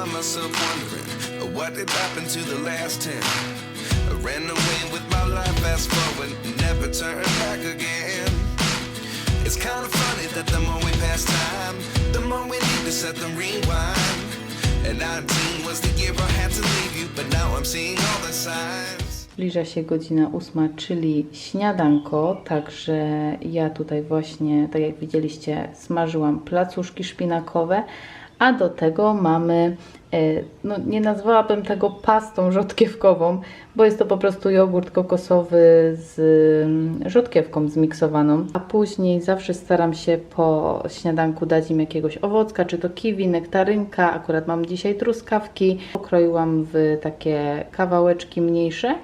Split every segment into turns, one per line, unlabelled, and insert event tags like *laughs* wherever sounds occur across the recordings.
find myself wondering what did happen to the last ten. I ran away with my life, fast forward, never back again. It's kind of funny that the more we pass time, the more we need to set rewind. And 19 was the year I had to leave you, but now I'm seeing all the signs.
Zbliża się godzina ósma, czyli śniadanko, także ja tutaj właśnie, tak jak widzieliście, smażyłam placuszki szpinakowe, a do tego mamy, e, no nie nazwałabym tego pastą rzodkiewkową, bo jest to po prostu jogurt kokosowy z mm, rzodkiewką zmiksowaną, a później zawsze staram się po śniadanku dać im jakiegoś owocka, czy to kiwi, nektarynka, akurat mam dzisiaj truskawki, pokroiłam w takie kawałeczki mniejsze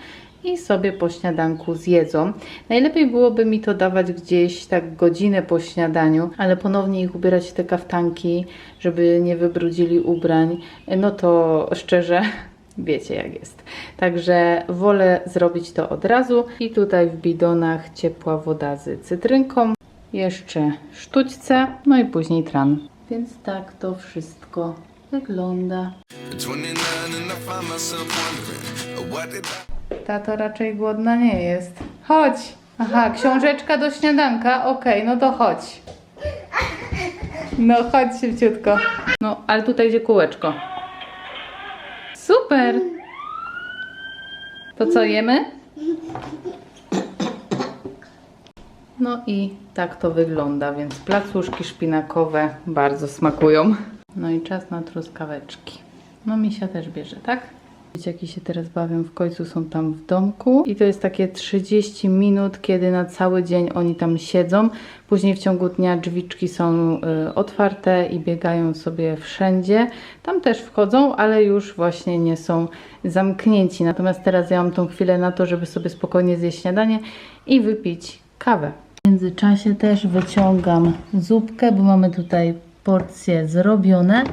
i sobie po śniadanku zjedzą. Najlepiej byłoby mi to dawać gdzieś tak godzinę po śniadaniu, ale ponownie ich ubierać w te kaftanki, żeby nie wybrudzili ubrań, no to szczerze *laughs* wiecie jak jest. Także wolę zrobić to od razu i tutaj w bidonach ciepła woda z cytrynką, jeszcze sztućce, no i później tran. Więc tak to wszystko wygląda.
29 and I find myself wondering what did I
Tato raczej głodna nie jest. Chodź! Aha, książeczka do śniadanka. Okej, no to chodź. No chodź szybciutko. No, ale tutaj gdzie kółeczko. Super! To co jemy? No i tak to wygląda, więc placuszki szpinakowe bardzo smakują. No i czas na truskaweczki. No misia też bierze, tak? Dzieciaki się teraz bawią, w końcu są tam w domku i to jest takie 30 minut, kiedy na cały dzień oni tam siedzą. Później w ciągu dnia drzwiczki są y, otwarte i biegają sobie wszędzie. Tam też wchodzą, ale już właśnie nie są zamknięci. Natomiast teraz ja mam tą chwilę na to, żeby sobie spokojnie zjeść śniadanie i wypić kawę. W międzyczasie też wyciągam zupkę, bo mamy tutaj porcje zrobione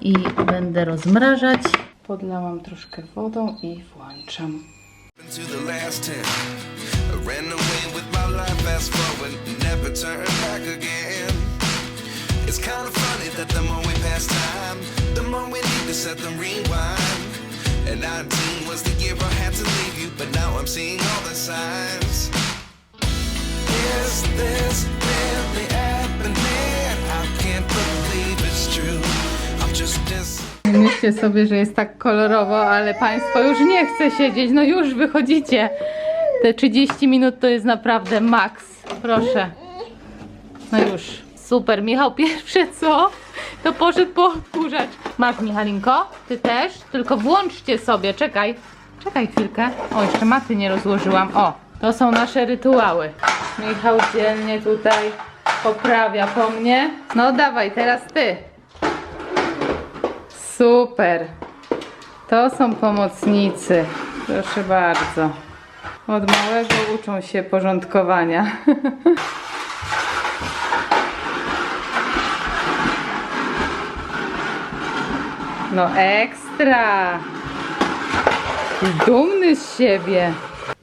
i będę rozmrażać. Podlałam troszkę wodą i włączam.
It's kind of funny that the more we pass time, the more we need to set them rewind. And 19 was the year I had to leave you, but now I'm seeing
Myślcie sobie, że jest tak kolorowo, ale Państwo już nie chce siedzieć, no już wychodzicie. Te 30 minut to jest naprawdę maks. Proszę. No już. Super. Michał *laughs* pierwsze co? To poszedł po odkurzacz. Masz Michalinko? Ty też? Tylko włączcie sobie. Czekaj. Czekaj chwilkę. O, jeszcze maty nie rozłożyłam. O, to są nasze rytuały. Michał dzielnie tutaj poprawia po mnie. No dawaj, teraz ty. Super. To są pomocnicy. Proszę bardzo. Od małego uczą się porządkowania. *laughs* No ekstra. Dumny z siebie.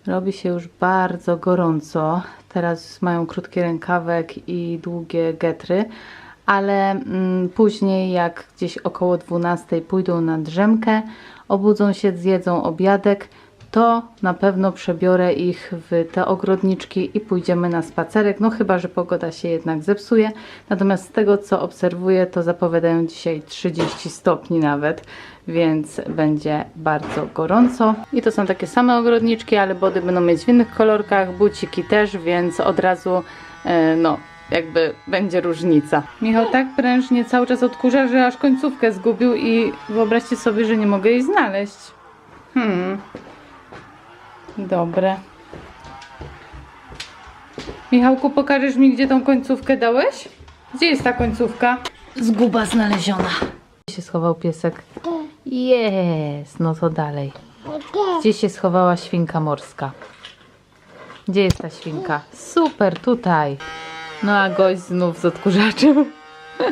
Robi się już bardzo gorąco. Teraz mają krótki rękawek i długie getry, ale mm, później jak gdzieś około 12 pójdą na drzemkę, obudzą się, zjedzą obiadek, to na pewno przebiorę ich w te ogrodniczki i pójdziemy na spacerek, no chyba, że pogoda się jednak zepsuje. Natomiast z tego, co obserwuję, to zapowiadają dzisiaj 30 stopni nawet, więc będzie bardzo gorąco. I to są takie same ogrodniczki, ale body będą mieć w innych kolorkach, buciki też, więc od razu, e, no, jakby będzie różnica. Michał tak prężnie cały czas odkurza, że aż końcówkę zgubił i wyobraźcie sobie, że nie mogę jej znaleźć. Hmm. Dobre. Michałku, pokażesz mi, gdzie tą końcówkę dałeś? Gdzie jest ta końcówka? Zguba znaleziona. Gdzie się schował piesek? Jest, no to dalej. Gdzie się schowała świnka morska? Gdzie jest ta świnka? Super, tutaj. No a gość znów z odkurzaczem.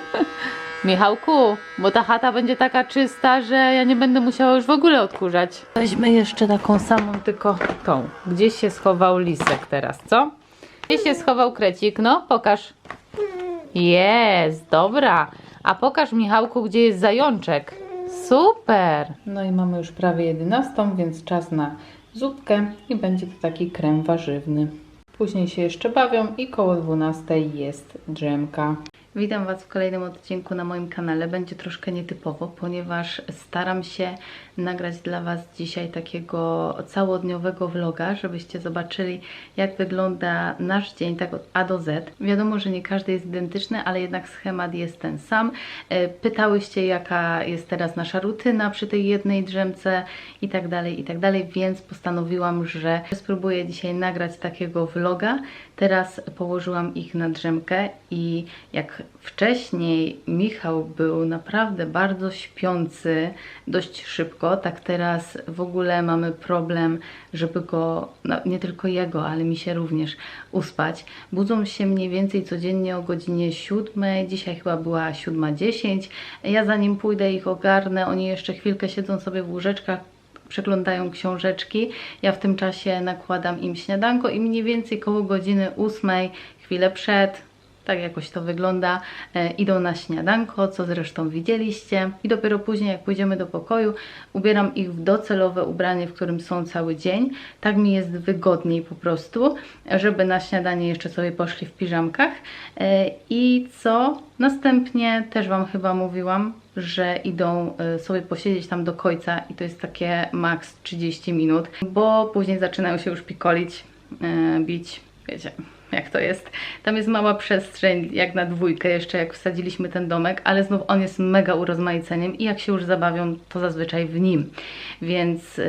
*laughs* Michałku, bo ta chata będzie taka czysta, że ja nie będę musiała już w ogóle odkurzać. Weźmy jeszcze taką samą, tylko tą. Gdzieś się schował lisek teraz, co? Gdzie się schował krecik? No, pokaż. Jest, dobra. A pokaż Michałku, gdzie jest zajączek. Super! No i mamy już prawie 11, więc czas na zupkę i będzie to taki krem warzywny. Później się jeszcze bawią i koło 12 jest drzemka. Witam Was w kolejnym odcinku na moim kanale. Będzie troszkę nietypowo, ponieważ staram się nagrać dla Was dzisiaj takiego całodniowego vloga, żebyście zobaczyli, jak wygląda nasz dzień, tak od A do Z. Wiadomo, że nie każdy jest identyczny, ale jednak schemat jest ten sam. E, Pytałyście, jaka jest teraz nasza rutyna przy tej jednej drzemce i tak dalej, i tak dalej, więc postanowiłam, że spróbuję dzisiaj nagrać takiego vloga. Teraz położyłam ich na drzemkę i jak wcześniej Michał był naprawdę bardzo śpiący dość szybko, tak teraz w ogóle mamy problem, żeby go, no nie tylko jego, ale mi się również uspać. Budzą się mniej więcej codziennie o godzinie 7, dzisiaj chyba była 7.10. Ja zanim pójdę ich ogarnę, oni jeszcze chwilkę siedzą sobie w łóżeczkach, przeglądają książeczki. Ja w tym czasie nakładam im śniadanko i mniej więcej koło godziny 8, chwilę przed, tak jakoś to wygląda, e, idą na śniadanko, co zresztą widzieliście. I dopiero później, jak pójdziemy do pokoju, ubieram ich w docelowe ubranie, w którym są cały dzień. Tak mi jest wygodniej po prostu, żeby na śniadanie jeszcze sobie poszli w piżamkach. E, I co? Następnie też Wam chyba mówiłam, że idą e, sobie posiedzieć tam do końca i to jest takie maks 30 minut, bo później zaczynają się już pikolić, e, bić, wiecie jak to jest. Tam jest mała przestrzeń, jak na dwójkę, jeszcze jak wsadziliśmy ten domek, ale znów on jest mega urozmaiceniem i jak się już zabawią, to zazwyczaj w nim. Więc yy,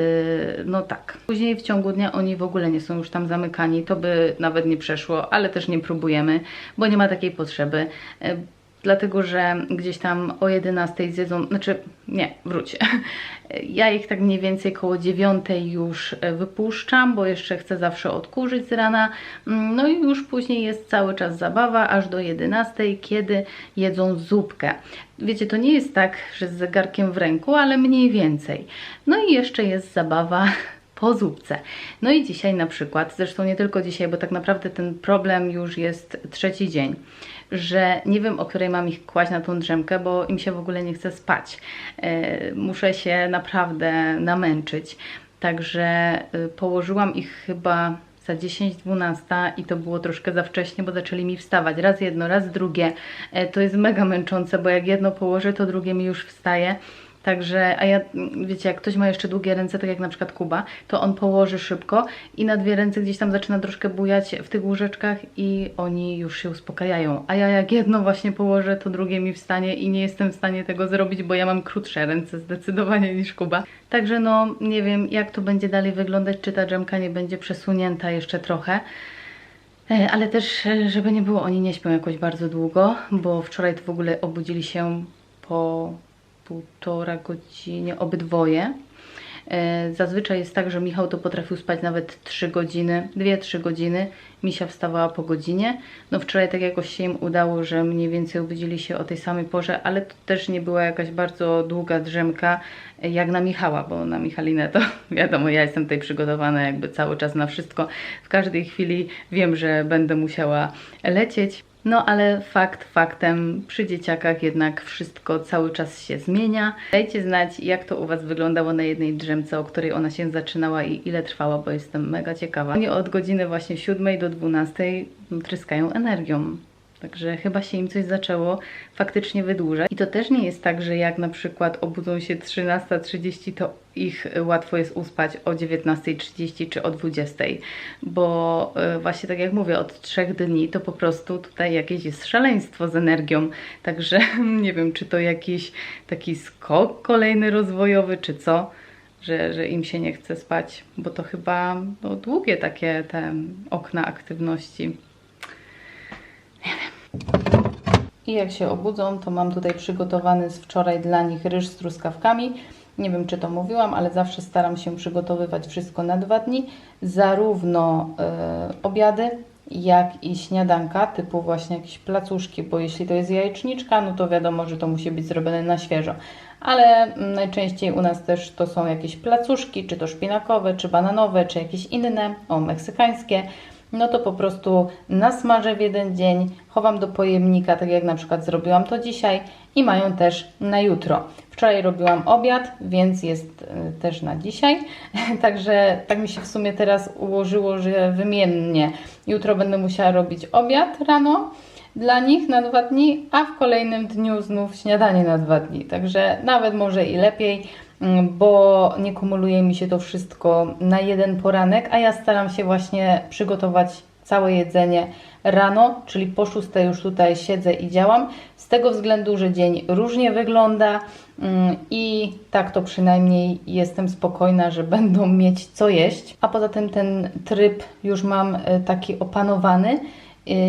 no tak. Później w ciągu dnia oni w ogóle nie są już tam zamykani, to by nawet nie przeszło, ale też nie próbujemy, bo nie ma takiej potrzeby. Yy, dlatego że gdzieś tam o 11 zjedzą, znaczy nie, wróć. *laughs* Ja ich tak mniej więcej koło 9 już e, wypuszczam, bo jeszcze chcę zawsze odkurzyć z rana. Mm, No i już później jest cały czas zabawa, aż do 11, kiedy jedzą zupkę. Wiecie, to nie jest tak, że z zegarkiem w ręku, ale mniej więcej. No i jeszcze jest zabawa *laughs* po zupce. No i dzisiaj na przykład, zresztą nie tylko dzisiaj, bo tak naprawdę ten problem już jest trzeci dzień, że nie wiem o której mam ich kłaść na tą drzemkę, bo im się w ogóle nie chce spać. E, muszę się naprawdę namęczyć. Także e, położyłam ich chyba za 10-12 i to było troszkę za wcześnie, bo zaczęli mi wstawać. Raz jedno, raz drugie. E, To jest mega męczące, bo jak jedno położę, to drugie mi już wstaje. Także, a ja, wiecie, jak ktoś ma jeszcze długie ręce, tak jak na przykład Kuba, to on położy szybko i na dwie ręce gdzieś tam zaczyna troszkę bujać w tych łóżeczkach i oni już się uspokajają. A ja jak jedno właśnie położę, to drugie mi wstanie i nie jestem w stanie tego zrobić, bo ja mam krótsze ręce zdecydowanie niż Kuba. Także no, nie wiem jak to będzie dalej wyglądać, czy ta dżemka nie będzie przesunięta jeszcze trochę. E, Ale też, e, żeby nie było, oni nie śpią jakoś bardzo długo, bo wczoraj to w ogóle obudzili się po półtora godzinie obydwoje. E, Zazwyczaj jest tak, że Michał to potrafił spać nawet 3 godziny, 2-3 godziny. Misia wstawała po godzinie. No wczoraj tak jakoś się im udało, że mniej więcej obudzili się o tej samej porze, ale to też nie była jakaś bardzo długa drzemka e, jak na Michała, bo na Michalinę to *laughs* wiadomo, ja jestem tutaj przygotowana jakby cały czas na wszystko. W każdej chwili wiem, że będę musiała lecieć. No ale fakt faktem, przy dzieciakach jednak wszystko cały czas się zmienia. Dajcie znać, jak to u Was wyglądało na jednej drzemce, o której ona się zaczynała i ile trwała, bo jestem mega ciekawa. Oni od godziny właśnie 7 do 12 tryskają energią. Także chyba się im coś zaczęło faktycznie wydłużać. I to też nie jest tak, że jak na przykład obudzą się 13.30, to ich łatwo jest uspać o 19.30 czy o 20.00. Bo e, właśnie tak jak mówię, od trzech dni to po prostu tutaj jakieś jest szaleństwo z energią. Także *laughs* nie wiem, czy to jakiś taki skok kolejny rozwojowy, czy co. Że, że im się nie chce spać, bo to chyba no, długie takie te okna aktywności. I jak się obudzą, to mam tutaj przygotowany z wczoraj dla nich ryż z truskawkami. Nie wiem, czy to mówiłam, ale zawsze staram się przygotowywać wszystko na dwa dni. Zarówno e, obiady, jak i śniadanka, typu właśnie jakieś placuszki, bo jeśli to jest jajeczniczka, no to wiadomo, że to musi być zrobione na świeżo. Ale mm, najczęściej u nas też to są jakieś placuszki, czy to szpinakowe, czy bananowe, czy jakieś inne, o, meksykańskie. No to po prostu nasmażę w jeden dzień, chowam do pojemnika, tak jak na przykład zrobiłam to dzisiaj i mają też na jutro. Wczoraj robiłam obiad, więc jest y, też na dzisiaj. *laughs* Także tak mi się w sumie teraz ułożyło, że wymiennie. Jutro będę musiała robić obiad rano dla nich na dwa dni, a w kolejnym dniu znów śniadanie na dwa dni. Także nawet może i lepiej, mm, bo nie kumuluje mi się to wszystko na jeden poranek, a ja staram się właśnie przygotować całe jedzenie rano, czyli po 6 już tutaj siedzę i działam, z tego względu, że dzień różnie wygląda mm, i tak to przynajmniej jestem spokojna, że będą mieć co jeść. A poza tym ten tryb już mam e, taki opanowany,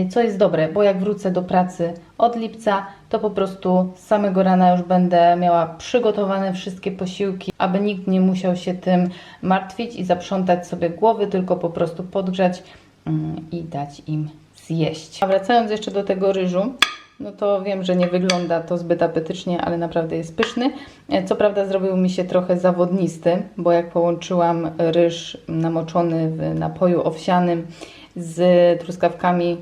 co jest dobre, bo jak wrócę do pracy od lipca, to po prostu z samego rana już będę miała przygotowane wszystkie posiłki, aby nikt nie musiał się tym martwić i zaprzątać sobie głowy, tylko po prostu podgrzać mm, i dać im zjeść. A wracając jeszcze do tego ryżu, no to wiem, że nie wygląda to zbyt apetycznie, ale naprawdę jest pyszny. E, Co prawda zrobił mi się trochę zawodnisty, bo jak połączyłam ryż namoczony w napoju owsianym z truskawkami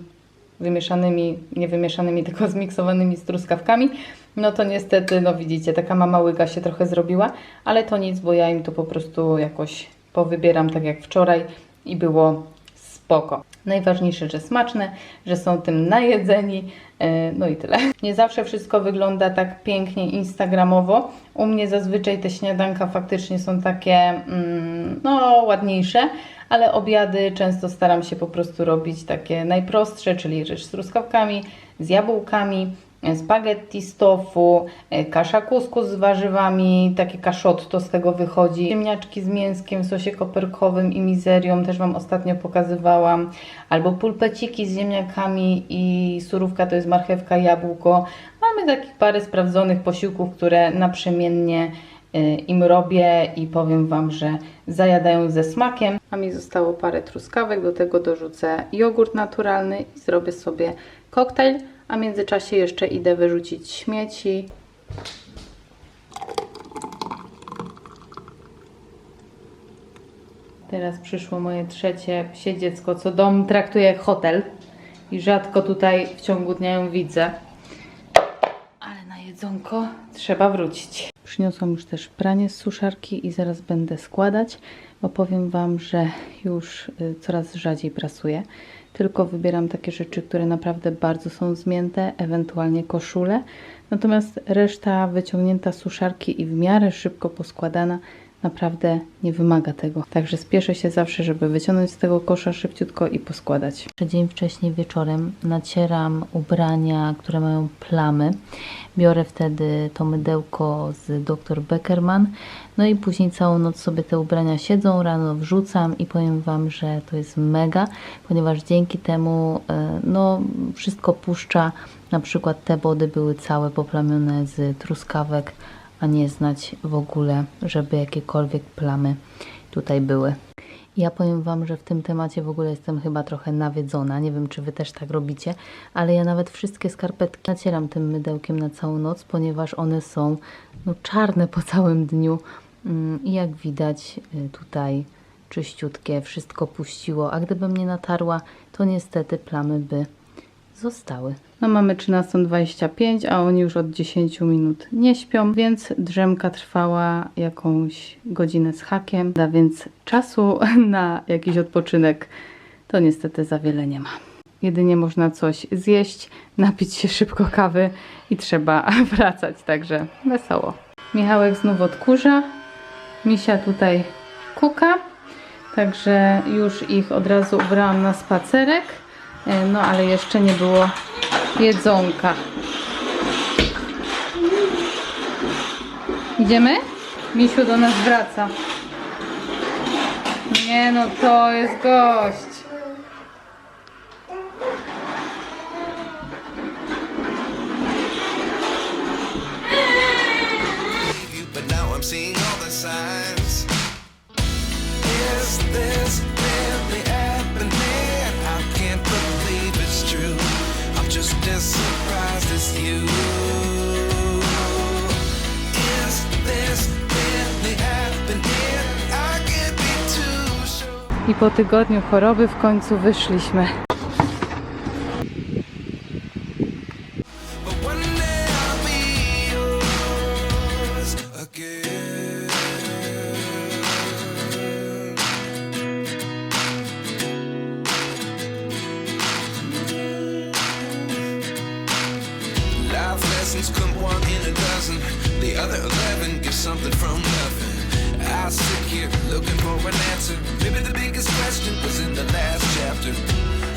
wymieszanymi, nie wymieszanymi, *laughs* tylko zmiksowanymi z truskawkami, no to niestety, no widzicie, taka mama łyga się trochę zrobiła, ale to nic, bo ja im to po prostu jakoś powybieram tak jak wczoraj i było spoko. Najważniejsze, że smaczne, że są tym najedzeni, e, no i tyle. *laughs* Nie zawsze wszystko wygląda tak pięknie instagramowo. U mnie zazwyczaj te śniadanka faktycznie są takie, mm, no, ładniejsze, ale obiady często staram się po prostu robić takie najprostsze, czyli ryż z truskawkami, z jabłkami, spaghetti z tofu, e, kasza kuskus z warzywami, takie kaszotto z tego wychodzi, ziemniaczki z mięskiem w sosie koperkowym i mizerią, też Wam ostatnio pokazywałam, albo pulpeciki z ziemniakami i surówka to jest marchewka, jabłko. Mamy takich parę sprawdzonych posiłków, które naprzemiennie im robię i powiem Wam, że zajadają ze smakiem. A mi zostało parę truskawek, do tego dorzucę jogurt naturalny i zrobię sobie koktajl, a w międzyczasie jeszcze idę wyrzucić śmieci. Teraz przyszło moje trzecie psie dziecko, co dom traktuję jak hotel i rzadko tutaj w ciągu dnia ją widzę. Ale na jedzonko trzeba wrócić. Przyniosłam już też pranie z suszarki i zaraz będę składać, bo powiem Wam, że już y, coraz rzadziej prasuję. Tylko wybieram takie rzeczy, które naprawdę bardzo są zmięte, ewentualnie koszule. Natomiast reszta wyciągnięta z suszarki i w miarę szybko poskładana naprawdę nie wymaga tego. Także spieszę się zawsze, żeby wyciągnąć z tego kosza szybciutko i poskładać. Dzień wcześniej wieczorem nacieram ubrania, które mają plamy. Biorę wtedy to mydełko z dr Beckerman. No i później całą noc sobie te ubrania siedzą, rano wrzucam i powiem Wam, że to jest mega, ponieważ dzięki temu e, no, wszystko puszcza. Na przykład te body były całe poplamione z truskawek, a nie znać w ogóle, żeby jakiekolwiek plamy tutaj były. Ja powiem Wam, że w tym temacie w ogóle jestem chyba trochę nawiedzona. Nie wiem, czy Wy też tak robicie, ale ja nawet wszystkie skarpetki nacieram tym mydełkiem na całą noc, ponieważ one są no, czarne po całym dniu. Mm, I jak widać y, tutaj czyściutkie, wszystko puściło, a gdybym nie natarła, to niestety plamy by zostały. No mamy 13.25, a oni już od 10 minut nie śpią, więc drzemka trwała jakąś godzinę z hakiem, a więc czasu *laughs* na jakiś odpoczynek to niestety za wiele nie ma. Jedynie można coś zjeść, *laughs* napić się szybko kawy i trzeba *laughs* wracać, także wesoło. Michałek znów odkurza, Misia tutaj kuka, także już ich od razu ubrałam na spacerek. E, No ale jeszcze nie było jedzonka. Idziemy? Misiu do nas wraca. Nie no, to jest gość.
Just surprised as you. Is this really happening? I can't be too sure.
I po tygodniu choroby w końcu wyszliśmy.
Dozen. The other eleven give something from nothing. I sit here looking for an answer. Maybe the biggest question was in the last chapter.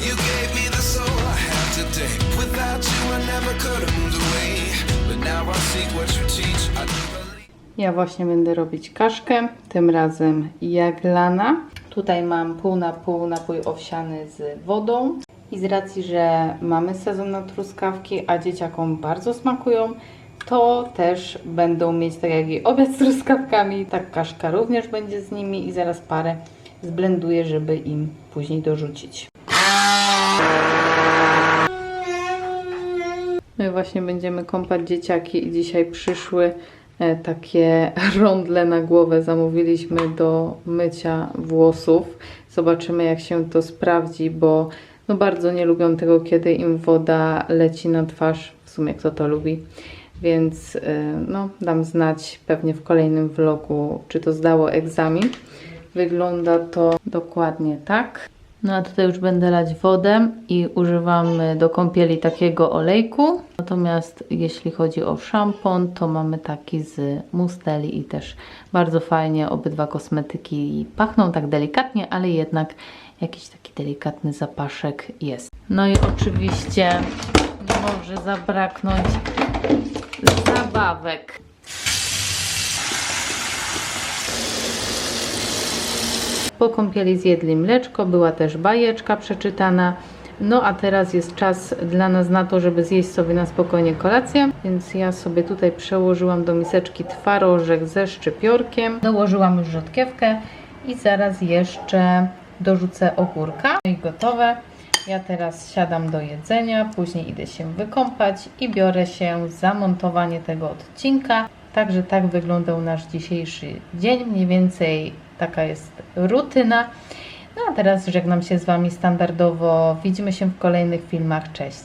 You gave me the soul I have today. Without you, I never could have moved away. But now I seek what you teach. I do.
Ja właśnie będę robić kaszkę, tym razem jaglana. Tutaj mam pół na pół napój owsiany z wodą. I z racji, że mamy sezon na truskawki, a dzieciakom bardzo smakują, to też będą mieć tak jak i obiad z truskawkami, tak kaszka również będzie z nimi i zaraz parę zblenduję, żeby im później dorzucić. My właśnie będziemy kąpać dzieciaki i dzisiaj przyszły e, takie *laughs* rondle na głowę. Zamówiliśmy do mycia włosów. Zobaczymy jak się to sprawdzi, bo no bardzo nie lubią tego, kiedy im woda leci na twarz. W sumie kto to lubi. Więc e, no, dam znać pewnie w kolejnym vlogu, czy to zdało egzamin. Wygląda to dokładnie tak. No a tutaj już będę lać wodę i używamy do kąpieli takiego olejku. Natomiast jeśli chodzi o szampon, to mamy taki z Musteli i też bardzo fajnie obydwa kosmetyki pachną tak delikatnie, ale jednak jakiś taki delikatny zapaszek jest. No i oczywiście może zabraknąć zabawek. Po kąpieli zjedli mleczko, była też bajeczka przeczytana. No a teraz jest czas dla nas na to, żeby zjeść sobie na spokojnie kolację. Więc ja sobie tutaj przełożyłam do miseczki twarożek ze szczypiorkiem. Dołożyłam już rzodkiewkę i zaraz jeszcze dorzucę ogórka. No i gotowe. Ja teraz siadam do jedzenia, później idę się wykąpać i biorę się za montowanie tego odcinka. Także tak wyglądał nasz dzisiejszy dzień. Mniej więcej taka jest rutyna. No a teraz żegnam się z Wami standardowo. Widzimy się w kolejnych filmach. Cześć!